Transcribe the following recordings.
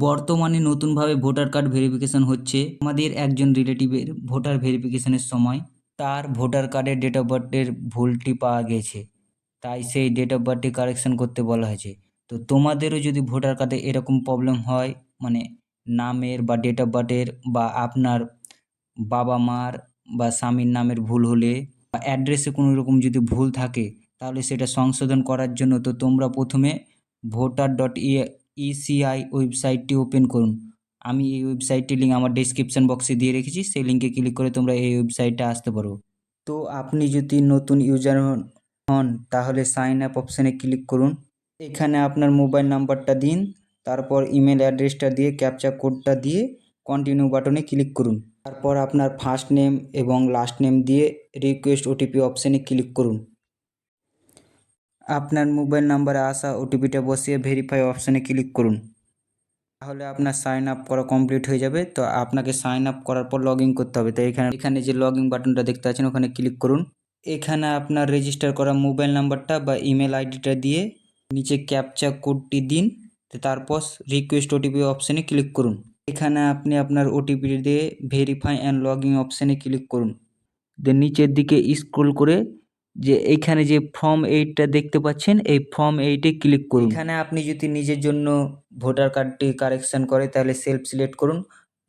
বর্তমানে নতুনভাবে voter card verification হচ্ছে। আমাদের একজন রিলেটিভের ভোটার ভেরিফিকেশনের সময় তার ভোটার কার্ডের ডেট অফ বার্থের ভুলটি পাওয়া গেছে। তাই সেই ডেট অফ বার্থটি কারেকশন করতে বলা হয়েছে। তো তোমাদেরও যদি ভোটার কার্ডে এরকম প্রবলেম হয় মানে নামের বা ডেট অফ বার্থের বা আপনার বাবা মার বা স্বামীর নামের ভুল হলে বা অ্যাড্রেসে কোনো রকম যদি ভুল থাকে, তাহলে সেটা সংশোধন করার জন্য তো তোমরা প্রথমে ভোটার ডট ইসিআই ওয়েবসাইটটি ওপেন করুন। আমি এই ওয়েবসাইটটির লিঙ্ক আমার ডিসক্রিপশান বক্সে দিয়ে রেখেছি, সেই লিঙ্কে ক্লিক করে তোমরা এই ওয়েবসাইটে আসতে পারো। তো আপনি যদি নতুন ইউজার হন হন, তাহলে সাইন আপ অপশানে ক্লিক করুন। এখানে আপনার মোবাইল নাম্বারটা দিন, তারপর ইমেল অ্যাড্রেসটা দিয়ে ক্যাপচা কোডটা দিয়ে কন্টিনিউ বাটনে ক্লিক করুন। তারপর আপনার ফার্স্ট নেম এবং লাস্ট নেম দিয়ে রিকোয়েস্ট ওটিপি অপশানে ক্লিক করুন। আপনার মোবাইল নাম্বারে আসা ওটিপিটা বসিয়ে ভেরিফাই অপশানে ক্লিক করুন। তাহলে আপনার সাইন আপ করা কমপ্লিট হয়ে যাবে। তো আপনাকে সাইন আপ করার পর লগ ইন করতে হবে। তো এখানে এখানে যে লগ ইন বাটনটা দেখতে পাচ্ছেন, ওখানে ক্লিক করুন। এখানে আপনার রেজিস্টার করা মোবাইল নাম্বারটা বা ইমেল আইডিটা দিয়ে নিচে ক্যাপচা কোডটি দিন। তারপর রিকোয়েস্ট ওটিপি অপশানে ক্লিক করুন। এখানে আপনি আপনার ওটিপি দিয়ে ভেরিফাই অ্যান্ড লগ ইন অপশানে ক্লিক করুন। দেন নিচের দিকে স্ক্রল করে যে এইখানে যে ফর্ম এইটটা দেখতে পাচ্ছেন, এই ফর্ম এইটে ক্লিক করুন। এখানে আপনি যদি নিজের জন্য ভোটার কার্ডটি কারেকশন করে, তাহলে সেলফ সিলেক্ট করুন।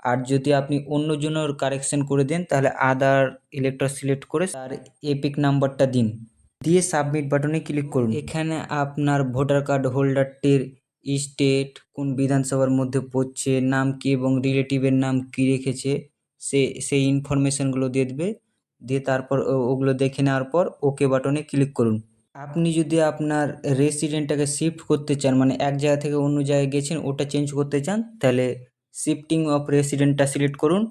আর যদি আপনি অন্য জনের কারেকশন করে দেন, তাহলে আদার ইলেক্টর সিলেক্ট করে তার এপিক নাম্বারটা দিন। দিয়ে সাবমিট বাটনে ক্লিক করুন। এখানে আপনার ভোটার কার্ড হোল্ডারটির স্টেট কোন বিধানসভার মধ্যে পড়ছে, নাম কি এবং রিলেটিভের নাম কি রেখেছে, সে, সেই ইনফরমেশনগুলো দিয়ে দেবে। দিয়ে তারপর ওগুলো দেখে নেওয়ার পর ওকে বাটনে ক্লিক করুন। আপনি যদি আপনার রেসিডেন্টটাকে শিফট করতে চান মানে এক জায়গা থেকে অন্য জায়গায় গেছেন, ওটা চেঞ্জ করতে চান, তাহলে শিফটিং অফ রেসিডেন্টটা সিলেক্ট করুন।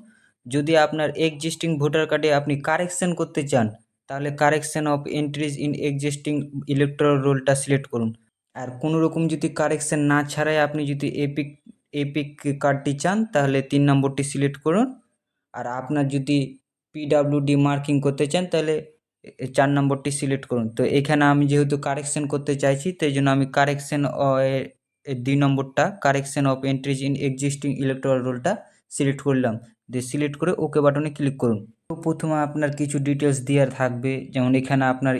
যদি আপনার এক্সিস্টিং ভোটার কার্ডে আপনি কারেকশন করতে চান, তাহলে correction of entries in existing electoral রোলটা সিলেক্ট করুন। আর কোনো রকম যদি কারেকশন না ছাড়াই আপনি যদি এপিক এপিক কার্ডটি চান, তাহলে তিন নম্বরটি সিলেক্ট করুন। আর আপনার যদি পিডাব্লিউডি মার্কিং করতে চান, তাহলে চার নম্বরটি সিলেক্ট করুন। তো এখানে আমি যেহেতু কারেকশন করতে চাইছি তো এই জন্য আমি কারেকশন দুই নম্বরটা correction of entries in existing electoral রোলটা সিলেক্ট করলাম। দিয়ে সিলেক্ট করে ওকে বাটনে ক্লিক করুন। তো প্রথমে আপনার কিছু ডিটেলস দেওয়ার থাকবে, যেমন এখানে আপনার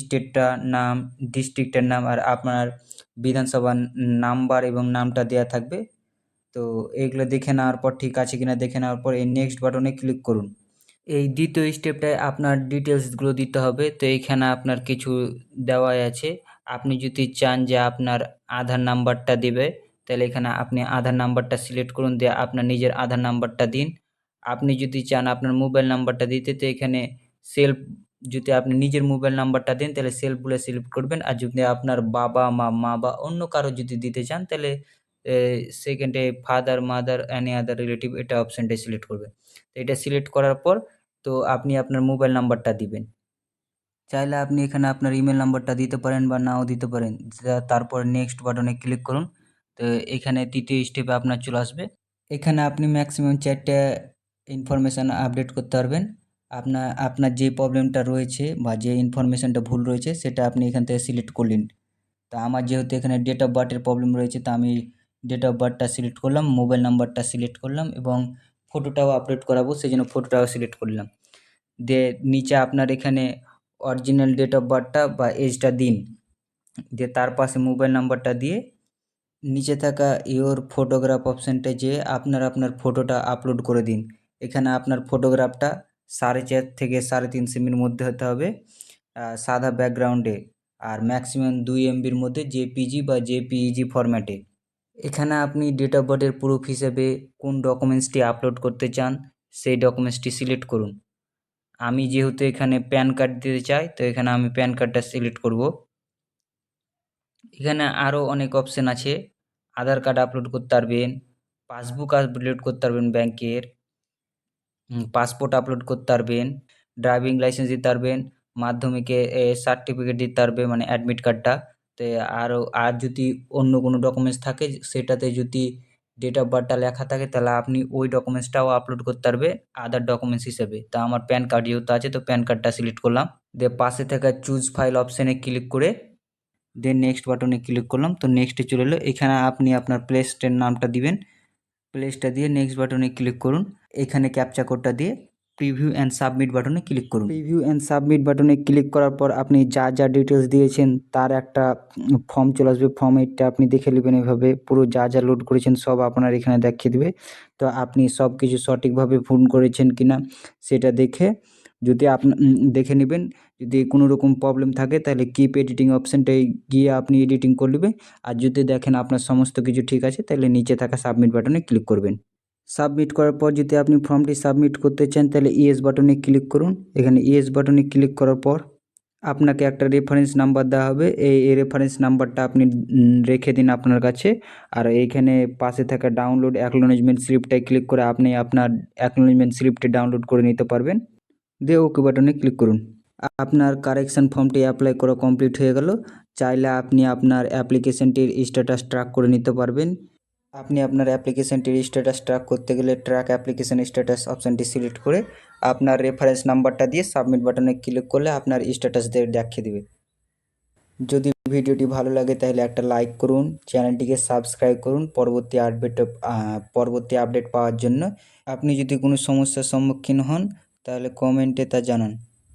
স্টেটটা নাম ডিস্ট্রিক্টের নাম, আর আপনার বিধানসভার নাম্বার এবং নামটা দেওয়া থাকবে। তো এইগুলো দেখে নেওয়ার পর ঠিক আছে কিনা দেখে নেওয়ার পর এই নেক্সট বাটনে ক্লিক করুন। এই দ্বিতীয় স্টেপটায় আপনার ডিটেলসগুলো দিতে হবে। তো এইখানে আপনার কিছু দেওয়াই আছে। আপনি যদি চান যে আপনার আধার নাম্বারটা দিবে, তাহলে এখানে আপনি আধার নাম্বারটা সিলেক্ট করুন, দিয়ে আপনার নিজের আধার নাম্বারটা দিন। আপনি যদি চান আপনার মোবাইল নাম্বারটা দিতে, তো এখানে সেলফ যদি আপনি নিজের মোবাইল নাম্বারটা দেন, তাহলে সেলফ বলে সিলেক্ট করবেন। আর যদি আপনার বাবা মা মা বা অন্য কারও যদি দিতে চান, তাহলে সেকেন্ডে father mother any other relative এটা অপশানটা সিলেক্ট করবেন। তো এটা সিলেক্ট করার পর তো আপনি আপনার মোবাইল নাম্বারটা দিবেন। চাইলে আপনি এখানে আপনার ইমেল নাম্বারটা দিতে পারেন বা নাও দিতে পারেন। তারপর নেক্সট বাটনে ক্লিক করুন। তো এখানে তৃতীয় স্টেপে আপনার চলে আসবে। এখানে আপনি ম্যাক্সিমাম চারটে ইনফরমেশান আপডেট করতে পারবেন। আপনার আপনার যে প্রবলেমটা রয়েছে বা যে ইনফরমেশানটা ভুল রয়েছে, সেটা আপনি এখান থেকে সিলেক্ট করলেন তা আমার যেহেতু এখানে ডেট অফ বার্থের প্রবলেম রয়েছে, তা আমি ডেট অফ বার্থটা সিলেক্ট করলাম মোবাইল নাম্বারটা সিলেক্ট করলাম এবং ফটোটাও আপলোড করাবো সেই জন্য ফটোটাও সিলেক্ট করলাম। দিয়ে নিচে আপনার এখানে অরিজিনাল ডেট অফ বার্থটা বা এজটা দিন। দিয়ে তার পাশে মোবাইল নাম্বারটা দিয়ে নিচে থাকা ইওর ফটোগ্রাফ অপশানটা যেয়ে আপনার আপনার ফটোটা আপলোড করে দিন। এখানে আপনার ফটোগ্রাফটা সাড়ে চার থেকে সাড়ে তিন সেমির মধ্যে হতে হবে সাদা ব্যাকগ্রাউন্ডে আর ম্যাক্সিমাম দুই এমবির মধ্যে জেপিজি বা জেপিইজি ফরম্যাটে এখানে আপনি ডেট অফ বার্থের প্রুফ হিসেবে কোন ডকুমেন্টসটি আপলোড করতে চান, সেই ডকুমেন্টসটি সিলেক্ট করুন। আমি যেহেতু এখানে প্যান কার্ড দিতে চাই, তো এখানে আমি প্যান কার্ডটা সিলেক্ট করব। এখানে আরও অনেক অপশান আছে। আধার কার্ড আপলোড করতে পারবেন পাসবুক আপলোড করতে পারবেন ব্যাংকের পাসপোর্ট আপলোড করতে পারবেন ড্রাইভিং লাইসেন্স দিতে পারবেন, মাধ্যমিকে সার্টিফিকেট দিতে পারবে মানে অ্যাডমিট কার্ডটা তো আরও আর যদি অন্য কোনো ডকুমেন্টস থাকে, সেটাতে যদি ডেট অফ বার্থটা লেখা থাকে, তাহলে আপনি ওই ডকুমেন্টসটাও আপলোড করতে পারবে আদার ডকুমেন্টস হিসেবে। তা আমার প্যান কার্ড যেহেতু আছে, তো প্যান কার্ডটা সিলেক্ট করলাম। দিয়ে পাশে থাকা চুজ ফাইল অপশানে ক্লিক করে দেন নেক্সট বাটনে ক্লিক করলাম, তো নেক্সটে চলে এলো। এখানে আপনি আপনার প্লেসটের নামটা দিবেন। প্লেসটা দিয়ে নেক্সট বাটনে ক্লিক করুন। এখানে ক্যাপচা কোডটা দিয়ে প্রিভিউ অ্যান্ড সাবমিট বাটনে ক্লিক করুন। প্রিভিউ অ্যান্ড সাবমিট বাটনে ক্লিক করার পর আপনি যা যা ডিটেলস দিয়েছেন, তার একটা ফর্ম চলে আসবে। ফর্ম এইটটা আপনি দেখে নেবেন এভাবে। পুরো যা যা লোড করেছেন সব আপনার এখানে দেখিয়ে দেবে। তো আপনি সব কিছু সঠিকভাবে পূরণ করেছেন কি না সেটা দেখে যদি আপনি দেখে নেবেন, যদি কোনো রকম প্রবলেম থাকে তাহলে কিপ এডিটিং অপশানটায় গিয়ে আপনি এডিটিং করে নেবেন। আর যদি দেখেন আপনার সমস্ত কিছু ঠিক আছে, তাহলে নিচে থাকা সাবমিট বাটনে ক্লিক করবেন। সাবমিট করার পর যদি আপনি ফর্মটি সাবমিট করতে চান, তাহলে ইএস বাটনে ক্লিক করুন। এখানে ইএস বাটনে ক্লিক করার পর আপনাকে একটা রেফারেন্স নাম্বার দেওয়া হবে। এই রেফারেন্স নাম্বারটা আপনি রেখে দিন আপনার কাছে। আর এইখানে পাশে থাকা ডাউনলোড অ্যাকনোলেজমেন্ট স্লিপটায় ক্লিক করে আপনি আপনার অ্যাকনোলেজমেন্ট স্লিপটি ডাউনলোড করে নিতে পারবেন। দিয়ে ওকে বাটনে ক্লিক করুন। আপনার কারেকশন ফর্মটি অ্যাপ্লাই করা কমপ্লিট হয়ে গেল। চাইলে আপনি আপনার অ্যাপ্লিকেশনটির স্ট্যাটাস ট্র্যাক করে নিতে পারবেন। আপনি আপনার অ্যাপ্লিকেশনটির স্ট্যাটাস ট্র্যাক করতে গেলে ট্র্যাক অ্যাপ্লিকেশন স্ট্যাটাস অপশানটি সিলেক্ট করে আপনার রেফারেন্স নাম্বারটা দিয়ে সাবমিট বাটনে ক্লিক করলে আপনার স্ট্যাটাস দেখিয়ে দেবে। যদি ভিডিওটি ভালো লাগে তাহলে একটা লাইক করুন, চ্যানেলটিকে সাবস্ক্রাইব করুন পরবর্তী আপডেট পরবর্তী আপডেট পাওয়ার জন্য। আপনি যদি কোনো সমস্যার সম্মুখীন হন তাহলে কমেন্টে তা জানান।